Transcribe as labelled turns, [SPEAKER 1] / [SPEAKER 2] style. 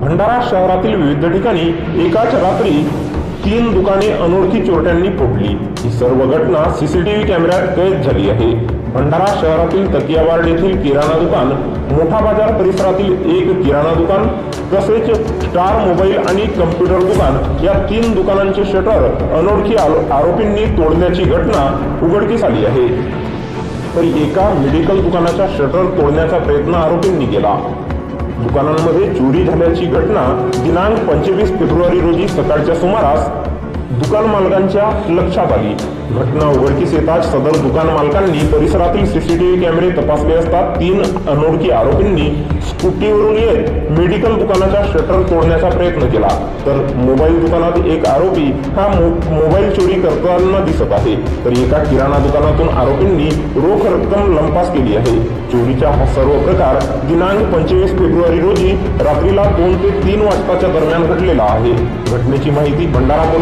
[SPEAKER 1] भंडारा शहरातील विविध ठिकाणी एकाच रात्री तीन दुकाने अनोळखी चोरट्यांनी फोडली. ही सर्व घटना सीसीटीव्ही कॅमेऱ्यात कैद झाली आहे. भंडारा शहरातील तकियावाड येथील किराणा दुकान मोठा बाजार परिसरातील एक किराणा दुकान तसेच स्टार मोबाईल आणि कम्प्युटर दुकान या तीन दुकानांचे शटर अनोळखी आरो- आरोपींनी तोडण्याची घटना उघडकीस आली आहे. तर एका मेडिकल दुकानाचा शटर तोडण्याचा प्रयत्न आरोपींनी केला. दुकानांमध्ये चोरी झाल्याची घटना दिनांक पंचवीस फेब्रुवारी रोजी सकाळच्या सुमारास दुकान मालकांच्या लक्षात आली घटना उघडकीस येताच सदर दुकान मालकांनी परिसरातील सीसीटीव्ही कॅमेरे तपासले असता तीन अनोळखी आरोपींनी स्कूटीवरून येत मेडिकल दुकानाचा शटर तोडण्याचा प्रयत्न केला. तर मोबाईल दुकानात एक आरोपी हा मो- मोबाईल चोरी करताना दिसत आहे. तर एका किराणा दुकानातून आरोपींनी रोख रक्कम लंपास केली आहे. चोरीचा हा सर्व प्रकार दिनांक पंचवीस फेब्रुवारी रोजी रात्रीला दोन ते तीन वाजताच्या दरम्यान घडलेला आहे. घटनेची माहिती भंडारा पोलीस